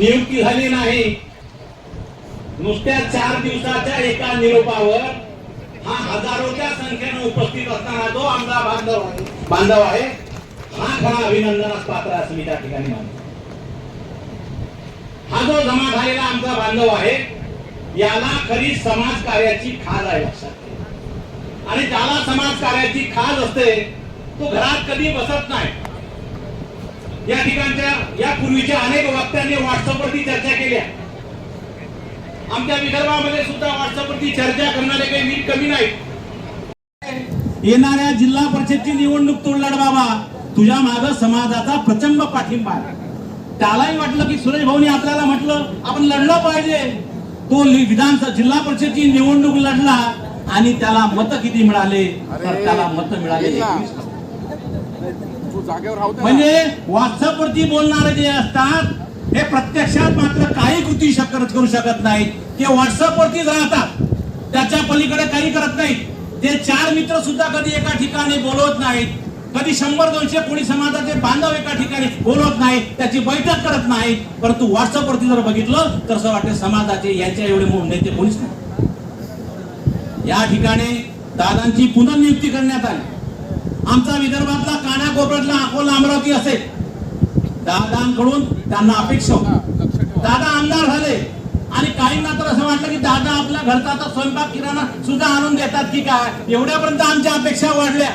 नियुक्ती झाली नाही. नुसत्या चार दिवसाच्या एका निरोपावर हा हजारोच्या संख्येने उपस्थित असताना जो आमचा बांधव आहे बांधव आहे हा खरा अभिनंदनास पात्र असं मी त्या ठिकाणी मानतो. हा जो जमा झालेला आमचा बांधव आहे याला खरी समाज कार्याची खाज आहे लक्षात आणि ज्याला समाज कार्याची खाज असते तो घरात कधी बसत नाही. या ठिकाणच्या या पूर्वीच्या अनेक वक्त्यांनी व्हॉट्सअपवरती चर्चा केल्या आमच्या विदर्भामध्ये सुद्धा व्हॉट्सअपवरती चर्चा करणारे काही नीट कमी नाहीत येणाऱ्या जिल्हा परिषदची निवडणूक तू लढ बाबा तुझ्या माग समाजाचा प्रचंड पाठिंबा आहे. त्यालाही वाटलं की सुरेश भाऊनी आपल्याला म्हटलं आपण लढलं पाहिजे. तो विधानसभा जिल्हा परिषदची निवडणूक लढला आणि त्याला मत किती मिळाले? तर त्याला मत मिळाले म्हणजे व्हॉट्सअप वरती बोलणारे जे असतात हे प्रत्यक्षात मात्र काही कृती शकत करू शकत नाहीत. ते व्हॉट्सअप वरतीच राहतात. त्याच्या पलीकडे काही करत नाहीत. ते चार मित्र सुद्धा कधी एका ठिकाणी बोलवत नाहीत. कधी शंभर दोनशे कोणी समाजाचे बांधव एका ठिकाणी बोलवत नाही त्याची बैठक करत नाही परंतु व्हॉट्सअप वरती जर बघितलं तर असं वाटतं समाजाचे यांच्या एवढे नेते कोणीच नाही. या ठिकाणी दादांची पुनर्नियुक्ती करण्यात आली. आमचा विदर्भातला कानाकोपऱ्यातला अकोला अमरावती असेल. दादांकडून त्यांना अपेक्षा होती. दादा आमदार झाले. आणि काहींना तर असं वाटलं की दादा आपल्या घरचा आता स्वयंपाक किराणा सुद्धा आणून देतात की काय? एवढ्यापर्यंत आमच्या अपेक्षा वाढल्या.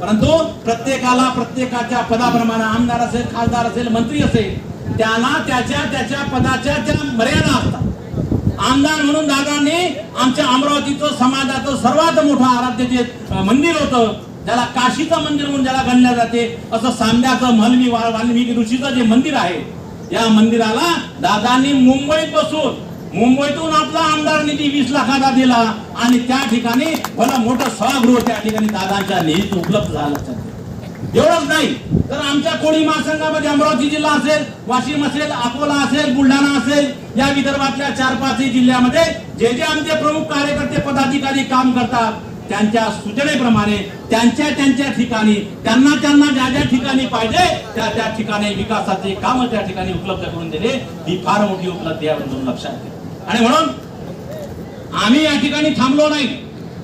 परंतु प्रत्येकाला प्रत्येकाच्या पदाप्रमाणे आमदार असेल खासदार असेल मंत्री असेल त्याला त्याच्या त्याच्या पदाच्या त्या मर्यादा असतात. आमदार म्हणून दादांनी आमच्या अमरावतीचं समाजाचं सर्वात मोठं आराध्य जे मंदिर होतं ज्याला काशीचं मंदिर म्हणून ज्याला गणल्या जाते असं सांब्याचं मलमी वाल्मिकी ऋषीचं जे मंदिर आहे या मंदिराला दादांनी मुंबईत बसून मुंबईतून आपला आमदार निधी वीस लाखाचा दिला आणि त्या ठिकाणी मला मोठं सभागृह त्या ठिकाणी दादांच्या निधीत उपलब्ध झालं एवढंच नाही तर आमच्या कोळी महासंघामध्ये अमरावती जिल्हा असेल वाशिम असेल अकोला असेल बुलढाणा असेल या विदर्भातल्या चार पाचही जिल्ह्यामध्ये जे जे आमचे प्रमुख कार्यकर्ते पदाधिकारी काम करतात त्यांच्या सूचनेप्रमाणे त्यांच्या त्यांच्या ठिकाणी त्यांना त्यांना ज्या ज्या ठिकाणी पाहिजे त्या त्या ठिकाणी विकासाचे काम त्या ठिकाणी उपलब्ध करून दिले. ही फार मोठी उपलब्धी आहे म्हणून लक्षात आणि म्हणून आम्ही या ठिकाणी थांबलो नाही.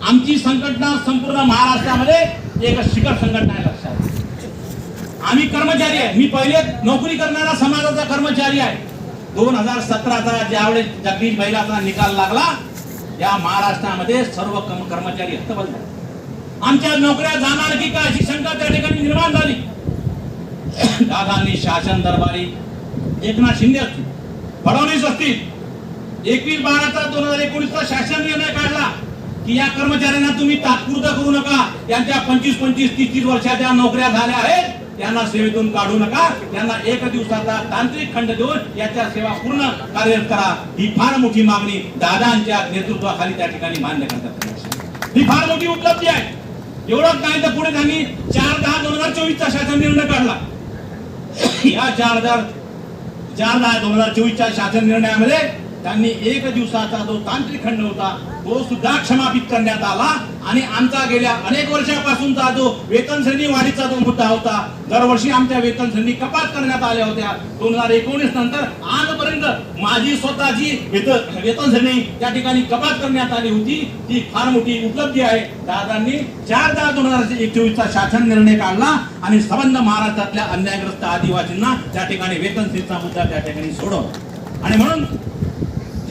आमची संघटना संपूर्ण महाराष्ट्रामध्ये एक शिखर संघटना आहे लक्षात आम्ही कर्मचारी आहे. मी पहिले नोकरी करणारा समाजाचा कर्मचारी आहे. दोन हजार सतराचा ज्यावेळेस जगदीश बैलाचा निकाल लागला या महाराष्ट्रामध्ये सर्व कर्मचारी हतबल झाले. आमच्या नोकऱ्या जाणार की काय अशी शंका त्या ठिकाणी निर्माण झाली. दादांनी शासन दरबारी एकनाथ शिंदे असतील फडणवीस असतील एकवीस बाराचा दोन हजार एकोणीसचा शासन निर्णय काढला की या कर्मचाऱ्यांना तुम्ही तात्पुरता करू नका. यांच्या पंचवीस पंचवीस तीस तीस वर्षाच्या नोकऱ्या झाल्या आहेत. त्यांना सेवेतून काढू नका. त्यांना एक दिवसाचा तांत्रिक खंड देऊन याच्या सेवा पूर्ण कार्यरत करा. ही फार मोठी मागणी दादांच्या नेतृत्वाखाली त्या ठिकाणी मान्य करतात. ही फार मोठी उपलब्धी आहे. एवढंच नाही तर पुढे त्यांनी चार दहा दोन हजार चोवीसचा शासन निर्णय काढला. या चार हजार चार दहा दोन हजार चोवीसच्या शासन निर्णयामध्ये त्यांनी एक दिवसाचा जो तांत्रिक खंड होता तो सुद्धा क्षमापित करण्यात आला. आणि आमचा गेल्या अनेक वर्षापासूनचा जो वेतन श्रेणी वाढीचा जो मुद्दा होता दरवर्षी आमच्या वेतन श्रेणी कपात करण्यात आल्या होत्या. दोन हजार एकोणीस नंतर आजपर्यंत माझी स्वतःची वेतन वेतन श्रेणी त्या ठिकाणी कपात करण्यात आली होती. ती फार मोठी उपलब्धी आहे. दादांनी चार दहा दोन हजार चोवीसचा शासन निर्णय काढला आणि संबंध महाराष्ट्रातल्या अन्यायग्रस्त आदिवासींना त्या ठिकाणी वेतन श्रेणीचा मुद्दा त्या ठिकाणी सोडवला. आणि म्हणून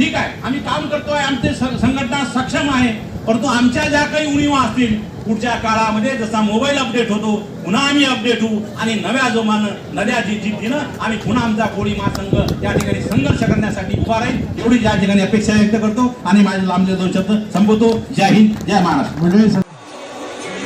ठीक आहे आम्ही काम करतोय आमचे संघटना सक्षम आहे परंतु आमच्या ज्या काही उणीवा असतील पुढच्या काळामध्ये जसा मोबाईल अपडेट होतो पुन्हा आम्ही अपडेट होऊ आणि नव्या जोमानं नव्या जी जिद्दीनं आम्ही पुन्हा आमचा कोळी महासंघ या ठिकाणी संघर्ष करण्यासाठी उभा राहील एवढी या ठिकाणी अपेक्षा व्यक्त करतो आणि माझे लांबले दोन शब्द संपवतो. जय हिंद जय महाराष्ट्र.